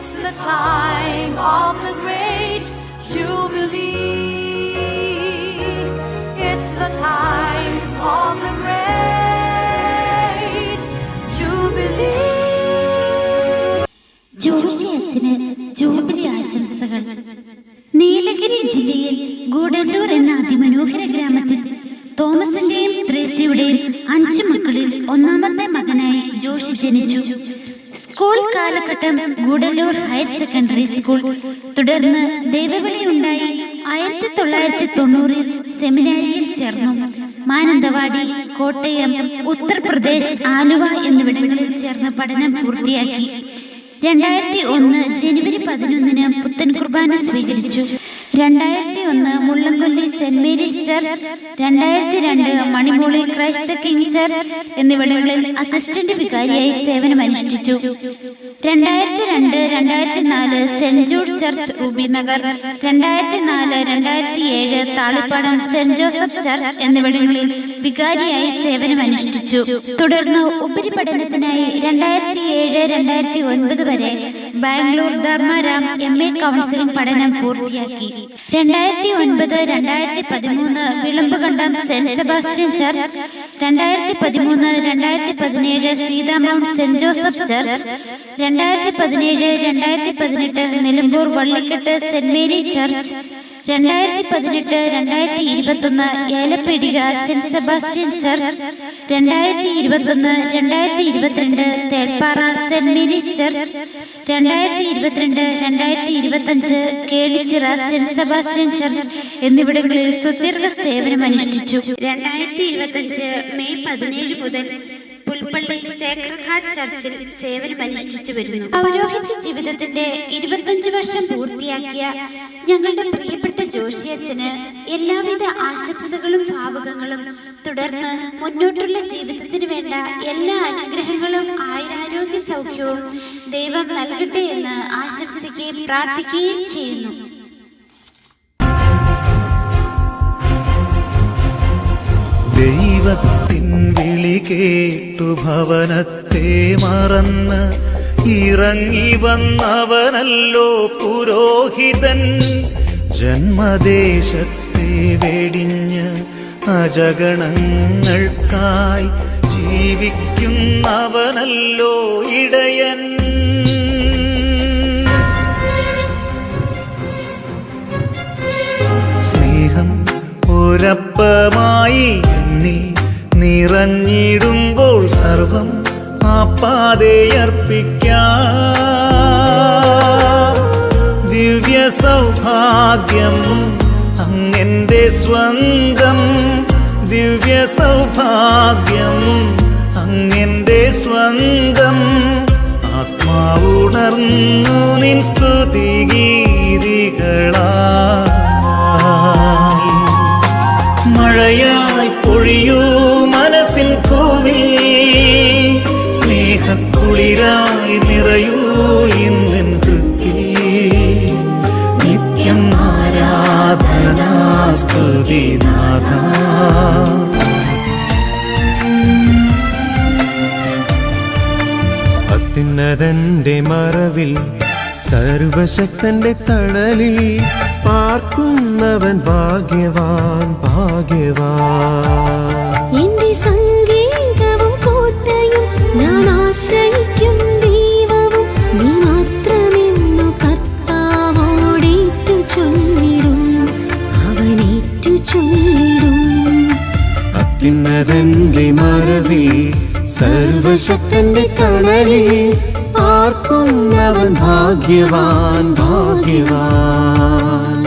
It's the time of the great Jubilee. It's the time of the great Jubilee. Joshi അച്ഛന് jubilee ആശംസകൾ നീലഗിരി ജില്ലയിൽ ഗൂഡല്ലൂർ എന്ന അതിമനോഹര ഗ്രാമത്തിൽ തോമസിന്റെയും ത്രേസ്യയുടെയും അഞ്ചു മക്കളിൽ ഒന്നാമത്തെ മകനായി ജോഷി ജനിച്ചു സ്കൂൾ കാലഘട്ടം ഗുഡല്ലൂർ ഹയർ സെക്കൻഡറി സ്കൂൾ. തുടർന്ന് ദൈവവിളിയുണ്ടായി ആയിരത്തി തൊള്ളായിരത്തി തൊണ്ണൂറിൽ സെമിനാരിയിൽ ചേർന്നു. മാനന്തവാടി കോട്ടയം ഉത്തർപ്രദേശ് ആലുവ എന്നിവിടങ്ങളിൽ ചേർന്ന് പഠനം പൂർത്തിയാക്കി. രണ്ടായിരത്തി ഒന്ന് ജനുവരി പതിനൊന്നിന് പുത്തൻ കുർബാന സ്വീകരിച്ചു. രണ്ടായിരത്തി ഒന്ന് മുള്ളംകൊല്ലി സെന്റ് മേരീസ് ചർച്ച് രണ്ടായിരത്തി രണ്ട് മണിമൂളി ക്രൈസ്ത കിങ് ചർച്ച് എന്നിവിടങ്ങളിൽ അസിസ്റ്റന്റ് വികാരിയായി സേവനമനുഷ്ഠിച്ചു രണ്ടായിരത്തി രണ്ട് രണ്ടായിരത്തി നാല് saint Jude church Ubinagar Nagar. രണ്ടായിരത്തി നാല് രണ്ടായിരത്തി ഏഴ് താളിപ്പാടം സെന്റ് ജോസഫ് ചർച്ച് എന്നിവിടങ്ങളിൽ വികാരിയായി സേവനമനുഷ്ഠിച്ചു തുടർന്ന് ഉപരിപഠനത്തിനായി രണ്ടായിരത്തി ഏഴ് രണ്ടായിരത്തി ഒൻപത് വരെ Bangalore Dharmaram M A counselling പഠനം പൂർത്തിയാക്കി. രണ്ടായിരത്തി ഒൻപത് രണ്ടായിരത്തി പതിമൂന്ന് വിളമ്പുകണ്ടം സെന്റ് സെബാസ്റ്റ്യൻ ചർച്ച്. രണ്ടായിരത്തി പതിമൂന്ന് രണ്ടായിരത്തി പതിനേഴ് സീതാമൗണ്ട് സെന്റ് ജോസഫ് ചർച്ച്. രണ്ടായിരത്തി പതിനേഴ് രണ്ടായിരത്തി പതിനെട്ട് Nilambur Vallikettu saint Mary church. രണ്ടായിരത്തി പതിനെട്ട് രണ്ടായിരത്തി ഇരുപത്തൊന്ന് ഏലപ്പീടിക സെന്റ് സെബാസ്റ്റ്യൻ ചർച്ച്. രണ്ടായിരത്തി ഇരുപത്തൊന്ന് രണ്ടായിരത്തി ഇരുപത്തിരണ്ട് തേൾപ്പാറ സെന്റ് മേരീസ് ചർച്ച്. രണ്ടായിരത്തി ഇരുപത്തിരണ്ട് രണ്ടായിരത്തി ഇരുപത്തഞ്ച് കേളിച്ചിറ സെന്റ് സെബാസ്റ്റ്യൻ ചർച്ച് എന്നിവിടങ്ങളിൽ സുദീർഘ സേവനം അനുഷ്ഠിച്ചു രണ്ടായിരത്തി ഇരുപത്തഞ്ച് മെയ് പതിനേഴ് മുതൽ പുൽപ്പള്ളി സേക്രഡ് ചർച്ചിൽ സേവനമനുഷ്ഠിച്ചു വരുന്നു. പൗരോഹിത്യ ജീവിതത്തിന്റെ ഇരുപത്തഞ്ച് വർഷം പൂർത്തിയാക്കിയ ഞങ്ങളുടെ പ്രിയപ്പെട്ട ജോഷി ജോഷിയച്ഛന് എല്ലാവിധ ആശംസകളും ഭാവുകങ്ങളും തുടർന്ന് മുന്നോട്ടുള്ള ജീവിതത്തിന് വേണ്ട എല്ലാ അനുഗ്രഹങ്ങളും ആയുരാരോഗ്യ സൗഖ്യവും ദൈവം നൽകട്ടെ എന്ന് ആശംസിക്കുകയും പ്രാർത്ഥിക്കുകയും ചെയ്യുന്നു. ദൈവത്തിൻ വിളി കേട്ടു ഭവനത്തെ മറന്ന് ഇറങ്ങി വന്നവനല്ലോ പുരോഹിതൻ. ജന്മദേശത്തെ വെടിഞ്ഞ് അജഗണങ്ങൾക്കായി ജീവിക്കുന്നവനല്ലോ ഇടയൻ. സ്നേഹം ഒരപ്പമായി എന്നിൽ നിറഞ്ഞിടുമ്പോൾ സർവം ആ പാതയർപ്പിക്കാം ദിവ്യ സൗഭാഗ്യം അങ്ങെന്റെ സ്വന്തം. ദിവ്യ സൗഭാഗ്യം അങ്ങെന്റെ സ്വന്തം. ആത്മാവുണർന്നു നിൻ സ്തുതി ഗീതികളായി അത്യുന്നതന്റെ മറവിൽ സർവശക്തന്റെ തണലിൽ പാർക്കുന്നവൻ ഭാഗ്യവാൻ ഭാഗ്യവാൻ. എന്റെ സംഗീതവും കോട്ടയും ഞാൻ ആശ്രയിക്കും ദൈവവും. നീ മാത്രമെന്നു കർത്താവോടേറ്റു ചൊല്ലിടും അവനേറ്റു ചൊല്ലിടും അത്യുന്നതന്റെ മറവിൽ സർവശക്തന്റെ തണലിൽ പാർക്കുന്നവൻ ഭാഗ്യവാൻ ഭാഗ്യവാൻ.